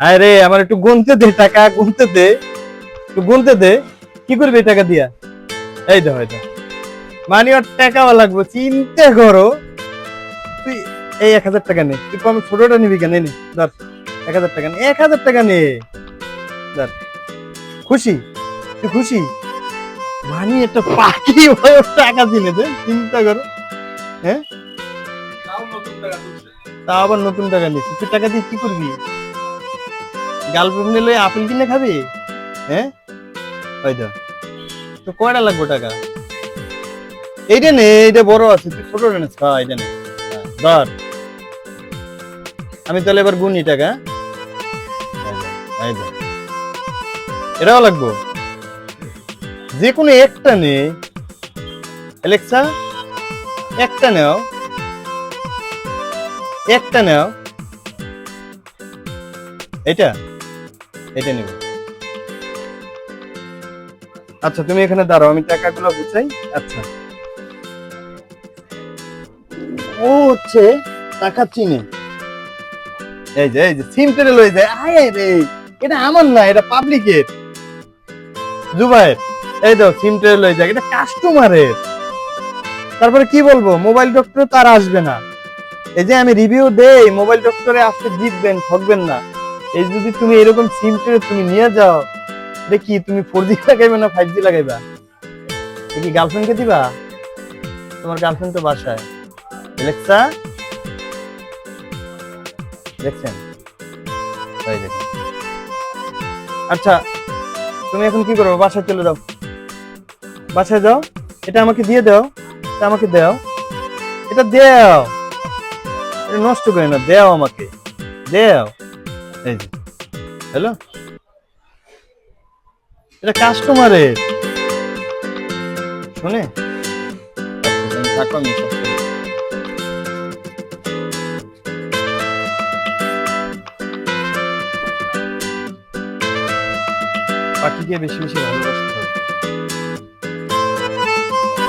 আরে আমার একটু গুনতে দে টাকা গুনতে দে একটু গুনতে দে। কি করবি টাকা দিয়া? এই দাও এই দাও মানে ওর টাকা লাগবে চিন্তা করো। তুই এই এক হাজার টাকা নে। তুই কম ছোটটা নিবি কেন? নে ধর এক হাজার টাকা নে এক হাজার টাকা নে। ধর খুশি? তুই খুশি? মানে একটা পাখি হয়ে টাকা দিলে দে চিন্তা করো। হ্যাঁ? তা আবার নতুন টাকা নিস তুই টাকা দিয়ে কি করবি? গার্লফ্রেন্ড নিলে আপেল কিনে খাবি? হ্যাঁ? ওই তো। তো কয়টা লাগবে টাকা? এইটা নে, এইটা বড় আছে, ছোট হ্যাঁ এইটা নে। ধর। আমি তাহলে এবার গুনি টাকা হ্যাঁ? এটাও লাগবো? যে কোনো একটা নে। অ্যালেক্সা, একটা নেও। একটা নেও। এটা এটা নেব। আচ্ছা তুমি এখানে দাঁড়াও, আমি টাকাগুলো বুঝাই আচ্ছা। ও হচ্ছে টাকা চিনে। এই যে এই যে, সিম টেনে লয়ে যায়। আয় রে, এটা আমার না, এটা পাবলিকের। জুবাইর এই দাও সিম টেনে লয়ে যায়। এটা কাস্টমারের তারপরে কি বলব মোবাইল ডক্টর তার আসবে না। এই যে আমি রিভিউ দেই মোবাইল ডক্টরে আসতে জিতবেন, ঠকবেন না। এই যদি তুমি এরকম সিম করে তুমি নিয়ে যাও, দেখি তুমি ফোর জি লাগাইবে না ফাইভ জি লাগাইবা? কি গার্লফ্রেন্ডকে দিবা? তোমার গার্লফ্রেন্ড তো বাসায়। এলেক্সা দেখছেন? আচ্ছা তুমি এখন কি করব? বাসায় চলে যাও। বাসায় যাও। এটা আমাকে দিয়ে দাও। এটা আমাকে দাও। এটা দাও। এটা নষ্ট করে না, দেও আমাকে। দেও। হ্যালো? এটা কাস্টমারের শুনে। থাকো আমি পাখিকে বেশি বেশি ভালোবাসতে হবে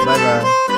বাই বাই।